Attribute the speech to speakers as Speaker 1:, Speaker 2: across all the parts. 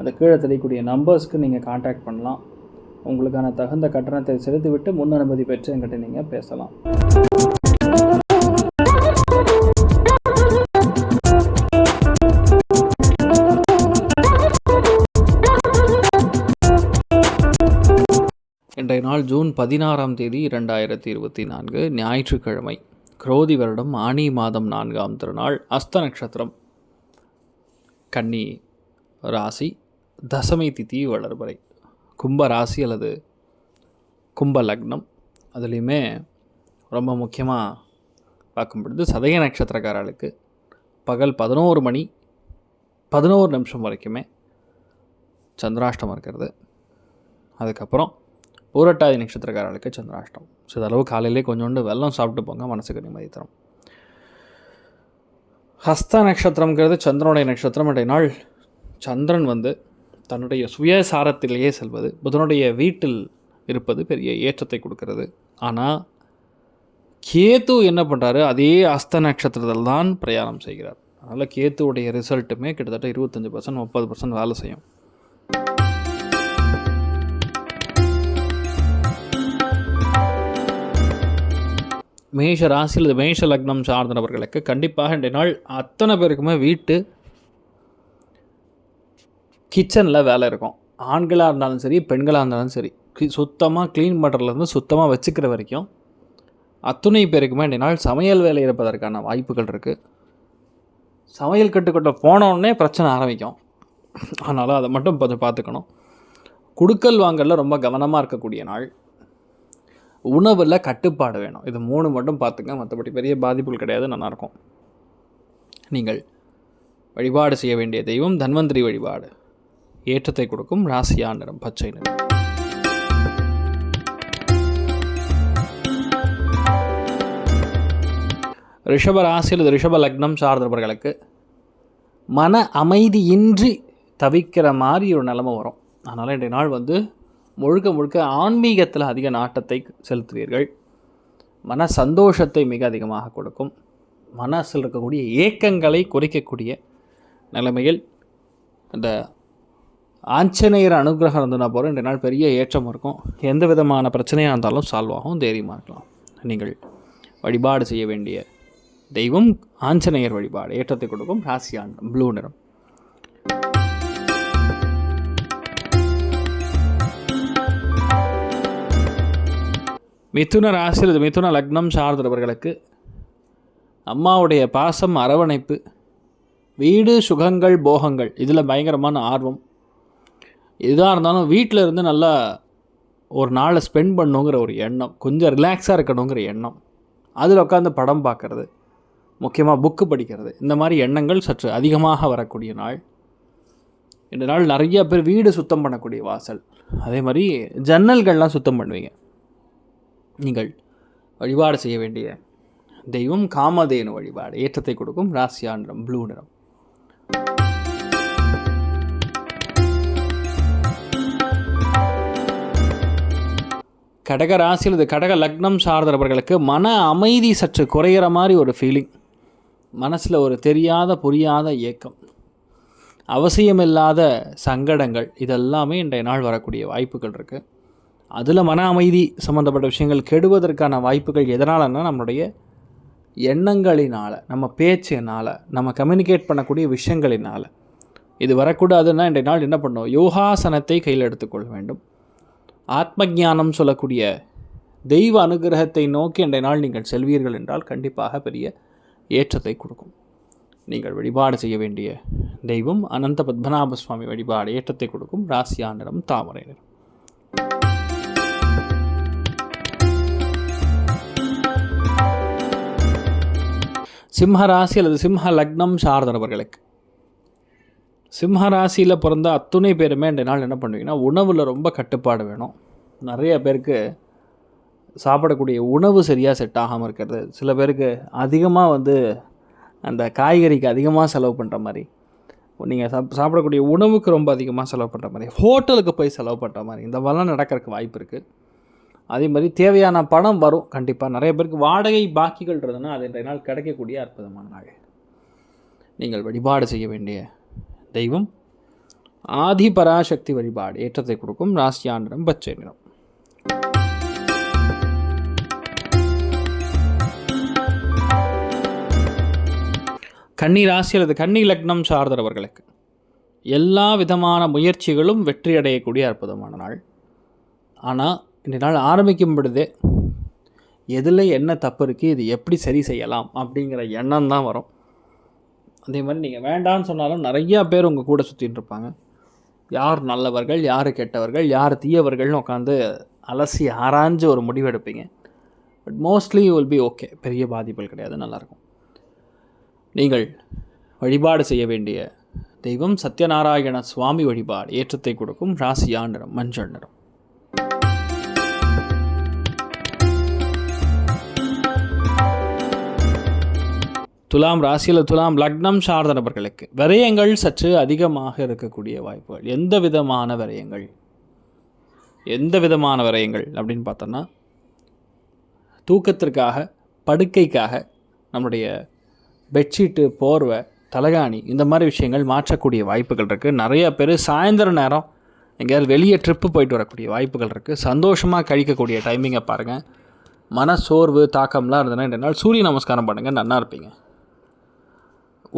Speaker 1: அந்த கீழே தெரியக்கூடிய நம்பர்ஸ்க்கு நீங்கள் காண்டாக்ட் பண்ணலாம். உங்களுக்கான தகுந்த கட்டணத்தை செலுத்திவிட்டு முன் அனுமதி பெற்று என்கிட்ட நீங்கள் பேசலாம். இன்றைய நாள் ஜூன் பதினாறாம் தேதி இரண்டாயிரத்தி இருபத்தி நான்கு ஞாயிற்றுக்கிழமை. குரோதி வருடம் ஆனி மாதம் நான்காம் திருநாள் அஸ்த நட்சத்திரம். கன்னி ராசி தசமை திதி வளர்வரை கும்ப ராசி அல்லது கும்ப லக்னம் அதுலேயுமே ரொம்ப முக்கியமாக பார்க்கும் பொழுது சதய நட்சத்திரக்காரர்களுக்கு பகல் பதினோரு மணி பதினோரு நிமிஷம் வரைக்குமே சந்திராஷ்டம் இருக்கிறது. அதுக்கப்புறம் பூரட்டாதி நட்சத்திரக்காரர்களுக்கு சந்திராஷ்டம் ஸோ அளவு காலையிலே கொஞ்சோண்டு வெள்ளம் சாப்பிட்டு போங்க மனசுக்கு நிம்மதி தரும். ஹஸ்த நட்சத்திரங்கிறது சந்திரனுடைய நட்சத்திரம். இன்றைய நாள் சந்திரன் வந்து தன்னுடைய சுயசாரத்திலேயே செல்வது புதனுடைய வீட்டில் இருப்பது பெரிய ஏற்றத்தை கொடுக்கிறது. ஆனால் கேத்து என்ன பண்ணுறாரு அதே அஸ்த நட்சத்திரத்தில் தான் பிரயாணம் செய்கிறார். அதனால் கேத்துவுடைய ரிசல்ட்டுமே கிட்டத்தட்ட இருபத்தஞ்சி பர்சன்ட் முப்பது பர்சன்ட் வேலை செய்யும். மேஷ ராசியில் மேஷ லக்னம் சார்ந்த நபர்களுக்கு கண்டிப்பாக இன்றைய நாள் அத்தனை பேருக்குமே வீட்டு கிச்சனில் வேலை இருக்கும். ஆண்களாக இருந்தாலும் சரி பெண்களாக இருந்தாலும் சரி சுத்தமாக க்ளீன் பண்ணுறதுலேருந்து சுத்தமாக வச்சுக்கிற வரைக்கும் அத்துணை பேருக்குமே இன்றைய நாள் சமையல் வேலை இருப்பதற்கான வாய்ப்புகள் இருக்குது சமையல் கட்டுக்கொட்ட போனோடனே பிரச்சனை ஆரம்பிக்கும். அதனால் அதை மட்டும் கொஞ்சம் பார்த்துக்கணும். குடுக்கல் வாங்கலில் ரொம்ப கவனமாக இருக்கக்கூடிய நாள். உணவில் கட்டுப்பாடு வேணும். இது மூணு மட்டும் பார்த்துங்க. மற்றபடி பெரிய பாதிப்புகள் கிடையாது நல்லாயிருக்கும் நீங்கள் வழிபாடு செய்ய வேண்டிய தெய்வம் தன்வந்திரி வழிபாடு. ஏற்றத்தை கொடுக்கும் ராசியா நிறம் பச்சை நிறம். ரிஷப ராசி அல்லது ரிஷப லக்னம் சார்ந்தவர்களுக்கு மன அமைதியின்றி தவிக்கிற மாதிரி ஒரு நிலமை வரும். அதனால் இன்றைய நாள் வந்து முழுக்க முழுக்க ஆன்மீகத்தில் அதிக நாட்டத்தை செலுத்துவீர்கள். மன சந்தோஷத்தை மிக அதிகமாக கொடுக்கும். மனசில் இருக்கக்கூடிய ஏக்கங்களை குறைக்கக்கூடிய நிலைமையில் இந்த ஆஞ்சநேயர் அனுகிரகம் இருந்ததுனா போகிற ரெண்டு நாள் பெரிய ஏற்றம் இருக்கும். எந்த விதமான பிரச்சனையாக இருந்தாலும் சால்வ் ஆகும் தைரியமாக இருக்கலாம். நீங்கள் வழிபாடு செய்ய வேண்டிய தெய்வம் ஆஞ்சநேயர் வழிபாடு. ஏற்றத்தை கொடுக்கும் ராசியான் ப்ளூ நிறம். மிதுன ராசியில் அல்லது மிதுன லக்னம் சார்ந்தவர்களுக்கு அம்மாவுடைய பாசம் அரவணைப்பு வீடு சுகங்கள் போகங்கள் இதில் பயங்கரமான ஆர்வம். எதாக இருந்தாலும் வீட்டில் இருந்து நல்லா ஒரு நாளை ஸ்பெண்ட் பண்ணுங்கிற ஒரு எண்ணம் கொஞ்சம் ரிலாக்ஸாக இருக்கணுங்கிற எண்ணம். அதில் உட்காந்து படம் பார்க்குறது முக்கியமாக புக்கு படிக்கிறது இந்த மாதிரி எண்ணங்கள் சற்று அதிகமாக வரக்கூடிய நாள். இந்த நாள் நிறைய பேர் வீடு சுத்தம் பண்ணக்கூடிய வாசல். அதே மாதிரி ஜன்னல்கள்லாம் சுத்தம் பண்ணுவீங்க. நீங்கள் வழிபாடு செய்ய வேண்டிய தெய்வம் காமதேனு வழிபாடு ஏற்றத்தை கொடுக்கும் ராசியா நிறம் ப்ளூ நிறம். கடக ராசியில் இது கடக லக்னம் சார்ந்தவர்களுக்கு மன அமைதி சற்று குறையிற மாதிரி ஒரு ஃபீலிங் மனசில் ஒரு தெரியாத புரியாத ஏக்கம். அவசியமில்லாத சங்கடங்கள். இதெல்லாமே இன்றைய நாள் வரக்கூடிய வாய்ப்புகள் இருக்குது அதில் மன அமைதி சம்மந்தப்பட்ட விஷயங்கள் கெடுவதற்கான வாய்ப்புகள் எதனாலன்னா நம்மளுடைய எண்ணங்களினால் நம்ம பேச்சினால் நம்ம கம்யூனிகேட் பண்ணக்கூடிய விஷயங்களினால். இது வரக்கூடாதுன்னா இன்றைய நாள் என்ன பண்ணோம்? யோகாசனத்தை கையில் எடுத்துக்கொள்ள வேண்டும். ஆத்ம ஞானம் சொல்லக்கூடிய தெய்வ அனுகிரகத்தை நோக்கி அந்த நாள் நீங்கள் செல்வீர்கள் என்றால் கண்டிப்பாக பெரிய ஏற்றத்தை கொடுக்கும். நீங்கள் வழிபாடு செய்ய வேண்டிய தெய்வம் அனந்த பத்மநாப சுவாமி வழிபாடு ஏற்றத்தை கொடுக்கும் ராசியா நிறம் தாமரை நிறம் சிம்ம ராசி அல்லது சிம்ம லக்னம் சார்ந்தவர்களுக்கு சிம்ம ராசியில் பிறந்த அத்துணை பேருமே இந்த நாள் என்ன பண்ணுவீங்கன்னா உணவில் ரொம்ப கட்டுப்பாடு வேணும். நிறைய பேருக்கு சாப்பிடக்கூடிய உணவு சரியாக செட் ஆகாமல் இருக்கிறது. சில பேருக்கு அதிகமாக வந்து அந்த காய்கறிக்கு அதிகமாக செலவு பண்ணுற மாதிரி நீங்கள் சாப் சாப்பிடக்கூடிய உணவுக்கு ரொம்ப அதிகமாக செலவு பண்ணுற மாதிரி ஹோட்டலுக்கு போய் செலவு பண்ணுற மாதிரி இந்த மாதிரிலாம் நடக்கிறதுக்கு வாய்ப்பு இருக்குது அதே மாதிரி தேவையான பணம் வரும் கண்டிப்பாக நிறைய பேருக்கு வாடகை பாக்கிகள் இருந்ததுன்னா அது இன்றைய நாள் கிடைக்கக்கூடிய அற்புதமான நாள். நீங்கள் வழிபாடு செய்ய வேண்டிய தெய்வம் ஆதி பராசக்தி வழிபாடு ஏற்றத்தை கொடுக்கும் ராசியாண்டிடம் பச்சை நிறம் கன்னி ராசி அல்லது கன்னி லக்னம் சார்ந்தவர்களுக்கு எல்லா விதமான முயற்சிகளும் வெற்றி அடையக்கூடிய அற்புதமான நாள். ஆனால் இந்த நாள் ஆரம்பிக்கும் பொழுதே எதில் என்ன தப்பு இருக்குது இது எப்படி சரி செய்யலாம் அப்படிங்கிற எண்ணம் தான் வரும். அதே மாதிரி நீங்கள் வேண்டான்னு சொன்னாலும் நிறையா பேர் உங்கள் கூட சுற்றின்னு இருப்பாங்க. யார் நல்லவர்கள் யார் கெட்டவர்கள் யார் தீயவர்கள்னு உட்காந்து அலசி ஆராய்ஞ்சு ஒரு முடிவு எடுப்பீங்க. But mostly will be okay பெரிய பாதிப்புகள் கிடையாது. நல்லாயிருக்கும். நீங்கள் வழிபாடு செய்ய வேண்டிய தெய்வம் சத்யநாராயண சுவாமி வழிபாடு ஏற்றத்தை கொடுக்கும் ராசியா நிறம் மஞ்சள் நிறம். துலாம் ராசியில் துலாம் லக்னம் சார்ந்த நபர்களுக்கு விரயங்கள் சற்று அதிகமாக இருக்கக்கூடிய வாய்ப்புகள். எந்த விதமான விரயங்கள்? எந்த விதமான விரயங்கள் அப்படின்னு பார்த்தோன்னா தூக்கத்திற்காக படுக்கைக்காக நம்முடைய பெட்ஷீட்டு போர்வை தலகாணி இந்த மாதிரி விஷயங்கள் மாற்றக்கூடிய வாய்ப்புகள் இருக்குது நிறைய பேர் சாயந்தர நேரம் எங்கேயாவது வெளியே ட்ரிப்பு போயிட்டு வரக்கூடிய வாய்ப்புகள் இருக்குது சந்தோஷமாக கழிக்கக்கூடிய டைமிங்கை பாருங்கள் மன சோர்வு தாக்கம்லாம் இருந்ததுன்னா ரெண்டு நாள் சூரிய நமஸ்காரம் பண்ணுங்கள் நல்லா இருப்பீங்க.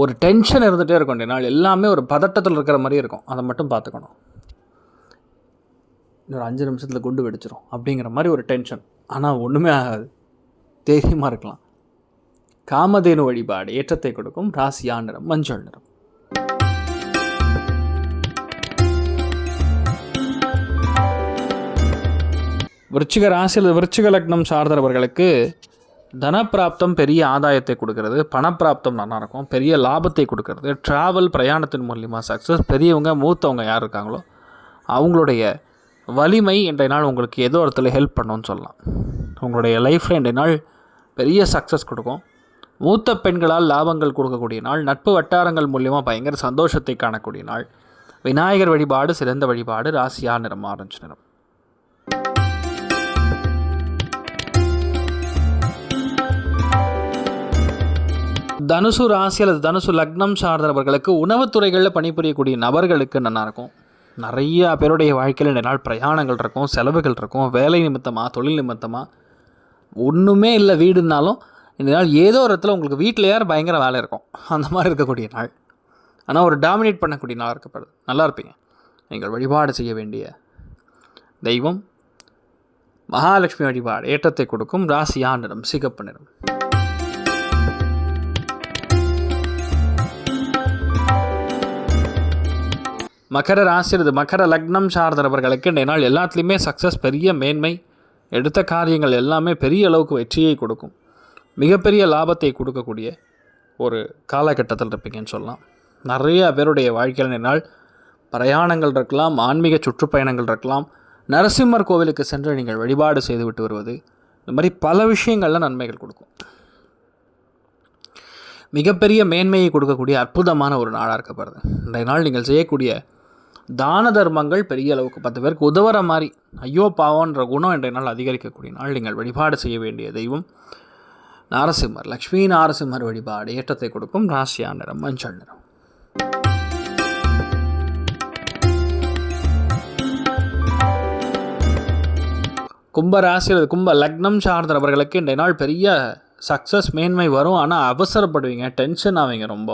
Speaker 1: ஒரு டென்ஷன் இருந்துகிட்டே இருக்கும் நாள் எல்லாமே ஒரு பதட்டத்தில் இருக்கிற மாதிரி இருக்கும். அதை மட்டும் பார்த்துக்கணும். இன்னொரு அஞ்சு நிமிஷத்தில் குண்டு வெடிச்சிரும் அப்படிங்கிற மாதிரி ஒரு டென்ஷன் ஆனால் ஒன்றுமே ஆகாது. தைரியமாக இருக்கலாம். காமதேனு வழிபாடு ஏற்றத்தை கொடுக்கும். ராசியா நிறம் மஞ்சள் நிறம். விருச்சிக ராசியில் விருச்சிக லக்னம் சார்ந்தவர்களுக்கு தனப்பிராப்தம் பெரிய ஆதாயத்தை கொடுக்கறது பணப்பிராப்தம் நல்லா இருக்கும் பெரிய லாபத்தை கொடுக்கறது ட்ராவல் பிரயாணத்தின் மூலியமாக சக்ஸஸ் பெரியவங்க மூத்தவங்க யார் இருக்காங்களோ அவங்களுடைய வலிமை இன்றைய நாள் உங்களுக்கு ஏதோ இடத்துல ஹெல்ப் பண்ணுன்னு சொல்லலாம். உங்களுடைய லைஃப்பில் இன்றைய நாள் பெரிய சக்ஸஸ் கொடுக்கும். மூத்த பெண்களால் லாபங்கள் கொடுக்கக்கூடிய நாள் நட்பு வட்டாரங்கள் மூலியமாக பயங்கர சந்தோஷத்தை காணக்கூடிய நாள். விநாயகர் வழிபாடு சிறந்த வழிபாடு ராசியா நிறம் ஆரஞ்சு நிறம். தனுசு ராசி அல்லது தனுசு லக்னம் சார்ந்தவர்களுக்கு உணவுத்துறைகளில் பணிபுரியக்கூடிய நபர்களுக்கு நல்லாயிருக்கும் நிறையா பேருடைய வாழ்க்கையில் இந்த நாள் பிரயாணங்கள் இருக்கும் செலவுகள் இருக்கும் வேலை நிமித்தமாக தொழில் நிமித்தமாக ஒன்றுமே இல்லை வீடுனாலும் இந்த நாள் ஏதோ ஒரு இடத்துல உங்களுக்கு வீட்டில் யார் பயங்கர வேலை இருக்கும். அந்த மாதிரி இருக்கக்கூடிய நாள். ஆனால் ஒரு டாமினேட் பண்ணக்கூடிய நாளாக இருக்கப்படுது. நல்லா இருப்பீங்க. நீங்கள் வழிபாடு செய்ய வேண்டிய தெய்வம். மகாலட்சுமி வழிபாடு ஏற்றத்தை கொடுக்கும். ராசியா நிறம் சிகப்பு நிறம். மகர ராசிரது மகர லக்னம் சார்ந்தவர்களுக்கு இன்றைய நாள் எல்லாத்துலேயுமே சக்ஸஸ் பெரிய மேன்மை எடுத்த காரியங்கள் எல்லாமே பெரிய அளவுக்கு வெற்றியை கொடுக்கும். மிகப்பெரிய லாபத்தை கொடுக்கக்கூடிய ஒரு காலகட்டத்தில் இருப்பீங்கன்னு சொல்லலாம். நிறைய பேருடைய வாழ்க்கையில் நாள் பிரயாணங்கள் இருக்கலாம் ஆன்மீக சுற்றுப்பயணங்கள் இருக்கலாம் நரசிம்மர் கோவிலுக்கு சென்று நீங்கள் வழிபாடு செய்துவிட்டு வருவது இந்த மாதிரி பல விஷயங்களில் நன்மைகள் கொடுக்கும். மிகப்பெரிய மேன்மையை கொடுக்கக்கூடிய அற்புதமான ஒரு நாளாக இருக்கப்படுது இன்றைய நாள் நீங்கள் செய்யக்கூடிய தான தர்மங்கள் பெரிய அளவுக்கு பத்து பேருக்கு உதவுற மாதிரி ஐயோ பாவன்ற குணம் இன்றைய நாள் அதிகரிக்கக்கூடிய நாள். நீங்கள் வழிபாடு செய்ய வேண்டிய தெய்வம் நாரசிம்மர். லக்ஷ்மி நாரசிம்மர் வழிபாடு ஏற்றத்தை கொடுக்கும் ராசியா நிறம் மஞ்சள் நிறம். கும்ப ராசியில் கும்ப லக்னம் சார்ந்தவர்களுக்கு இன்றைய நாள் பெரிய சக்ஸஸ் மேன்மை வரும். ஆனால் அவசரப்படுவீங்க டென்ஷன் ஆவீங்க ரொம்ப.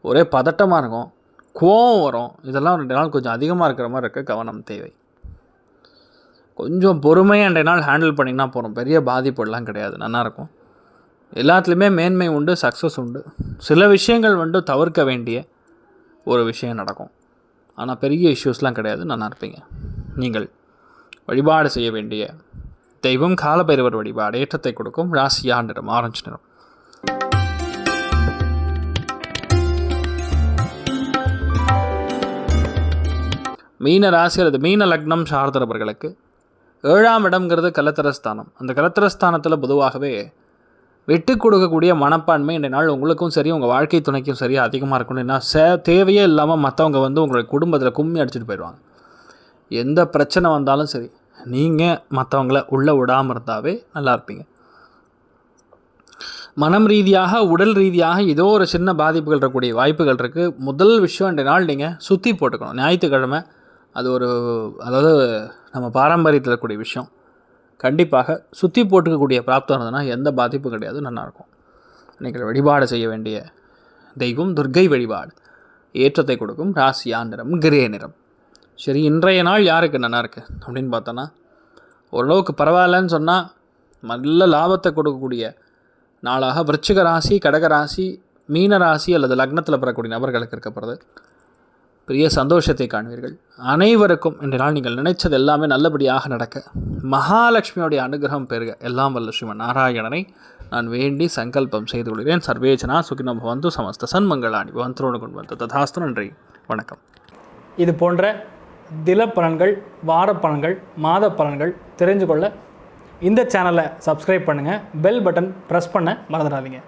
Speaker 1: ஒரே பதட்டமாக இருக்கும். கோவம் வரும். இதெல்லாம் ரெண்டு நாள் கொஞ்சம் அதிகமாக இருக்கிற மாதிரி இருக்க கவனம் தேவை. கொஞ்சம் பொறுமையாக ரெண்டு நாள் ஹேண்டில் பண்ணிங்கன்னா போகிறோம் பெரிய பாதிப்புலாம் கிடையாது. நல்லாயிருக்கும் எல்லாத்துலேயுமே மேன்மை உண்டு சக்ஸஸ் உண்டு. சில விஷயங்கள் வந்து தவிர்க்க வேண்டிய ஒரு விஷயம் நடக்கும். ஆனால் பெரிய இஷ்யூஸ்லாம் கிடையாது. நல்லா இருப்பீங்க. நீங்கள் வழிபாடு செய்ய வேண்டிய தெய்வம் காலபைரவர் வழிபாடு ஏற்றத்தை கொடுக்கும். ராசியா நிறம் ஆரஞ்சு நிறம். மீன ராசி அல்லது மீன லக்னம் சார்ந்தவர்களுக்கு ஏழாம் இடம்ங்கிறது கலத்திரஸ்தானம். அந்த கலத்திரஸ்தானத்தில் பொதுவாகவே விட்டு கொடுக்கக்கூடிய மனப்பான்மை இந்த நாள் உங்களுக்கும் சரி உங்கள் வாழ்க்கை துணைக்கும் சரி அதிகமாக இருக்கணும் ஏன்னா சே தேவையே இல்லாமல் மற்றவங்க வந்து உங்களுடைய குடும்பத்தில் கும்மி அடிச்சுட்டு போயிடுவாங்க. எந்த பிரச்சனை வந்தாலும் சரி நீங்கள் மற்றவங்கள உள்ளே விடாமல் இருந்தாவே நல்லா இருப்பீங்க. மனம் ரீதியாக உடல் ரீதியாக ஏதோ ஒரு சின்ன பாதிப்புகள் இருக்கக்கூடிய வாய்ப்புகள் இருக்குது முதல் விஷயம் இந்த நாள் நீங்கள் சுற்றி போட்டுக்கணும். ஞாயிற்றுக்கிழமை அது ஒரு அதாவது நம்ம பாரம்பரியத்தில் இருக்கக்கூடிய விஷயம். கண்டிப்பாக சுற்றி போட்டுக்கக்கூடிய பிராப்தம் இருந்ததுன்னா எந்த பாதிப்பும் கிடையாது நல்லாயிருக்கும் நீங்கள் வழிபாடு செய்ய வேண்டிய தெய்வம் துர்க்கை வழிபாடு. ஏற்றத்தை கொடுக்கும் ராசியா நிறம் கிரே நிறம். சரி இன்றைய நாள் யாருக்கு நல்லா இருக்குது அப்படின்னு பார்த்தோன்னா ஓரளவுக்கு பரவாயில்லன்னு சொன்னால் நல்ல லாபத்தை கொடுக்கக்கூடிய நாளாக விருச்சிக ராசி கடக ராசி மீன ராசி அல்லது லக்னத்தில் பெறக்கூடிய நபர்களுக்கு இருக்கப்படுறது பெரிய சந்தோஷத்தை காண்பீர்கள். அனைவருக்கும் இன்று நாள் நீங்கள் நினைச்சது எல்லாமே நல்லபடியாக நடக்க. மகாலட்சுமியோடைய அனுகிரகம் பெறுக எல்லாம் வல்ல ஸ்ரீமன் நாராயணனை நான் வேண்டி சங்கல்பம் செய்து கொள்கிறேன். சர்வேஜனா சுகினம் பவந்து சமஸ்த சன்மங்களாணி. பவந்தரோடு கொண்டு வந்த ததாஸ்து நன்றி. வணக்கம்.
Speaker 2: இது போன்ற தில பலன்கள் வார பலன்கள் மாத பலன்கள் தெரிஞ்சு கொள்ள இந்த சேனலை சப்ஸ்கிரைப் பண்ணுங்கள் பெல் பட்டன் ப்ரெஸ் பண்ண மறந்துடாதீங்க.